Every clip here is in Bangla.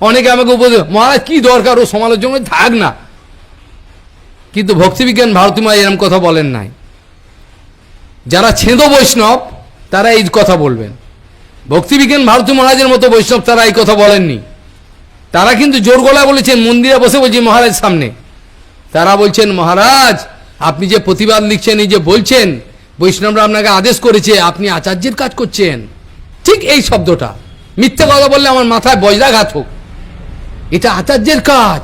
অনেকে আমাকে উপদেশ, মহারাজ, কি দরকার? ও সমালোচনা থাক না। কিন্তু ভক্তিবিজ্ঞান ভারতী মা এরম কথা বলেন নাই। যারা ছেদ বৈষ্ণব, তারা এই কথা বলবেন। ভক্তিবিজ্ঞান ভারতী মহারাজের মতো বৈষ্ণব তারা এই কথা বলেননি। তারা কিন্তু জোর গলায় বলেছেন, মন্দিরে বসে বলছি মহারাজ সামনে। তারা বলছেন, মহারাজ, আপনি যে প্রতিবাদ লিখছেন, এই যে বলছেন, বৈষ্ণবরা আপনাকে আদেশ করেছে, আপনি আচার্যের কাজ করছেন। ঠিক এই শব্দটা। মিথ্যে কথা বললে আমার মাথায় বজ্রাঘাত হোক। এটা আচার্যের কাজ।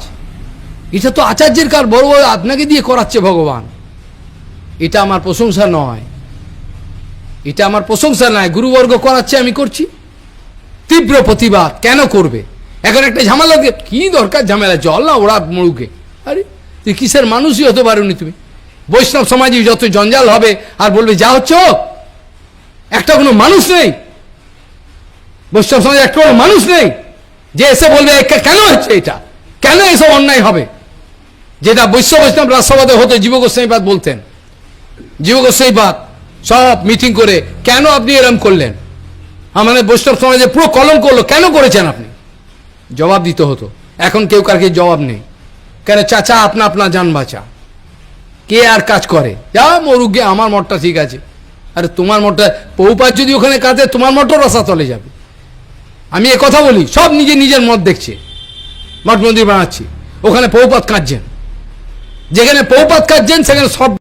এটা তো আচার্যের কাজ, বড় বড় আপনাকে দিয়ে করাচ্ছে ভগবান। এটা আমার প্রশংসা নয়। এটা আমার প্রশংসা নয়, গুরুবর্গ করাচ্ছে, আমি করছি। তীব্র প্রতিবাদ কেন করবে? এখন একটা ঝামেলা দিয়ে কি দরকার ঝামেলা? জল না ওরা মরুকে আরে, তুই কিসের মানুষই হতে পারোনি তুমি? বৈষ্ণব সমাজে যত জঞ্জাল হবে, আর বলবে, যা হচ্ছে একটা কোনো মানুষ নেই। বৈষ্ণব সমাজে একটা কোনো মানুষ নেই। যে এসে বলবে কেন হচ্ছে এটা? কেন এসব অন্যায় হবে? যেটা বৈশ্ব বৈষ্ণব রাষ্ট্রবাদে হতো জীব গোস্বামীপাদ বলতেন। জীব সব মিটিং করে, কেন আপনি এরম করলেন? আমাদের বৈষ্ণব সমাজে পুরো কলম করল, কেন করেছেন আপনি? জবাব দিতে হতো। এখন কেউ কারকে জবাব নেই। কেন, চাচা, আপনা আপনা যান বাঁচা। কে আর কাজ করে? যা মরুক গে, আমার মঠটা ঠিক আছে। আরে, তোমার মঠটা, পৌপাত যদি ওখানে কাঁদে, তোমার মঠও রসা তলে যাবে। আমি এ কথা বলি, সব নিজে নিজের মত দেখছে। মঠ মন্দির বানাচ্ছি, ওখানে পৌপাত কাঁদছেন। যেখানে পৌপাত কাঁদছেন, সেখানে সব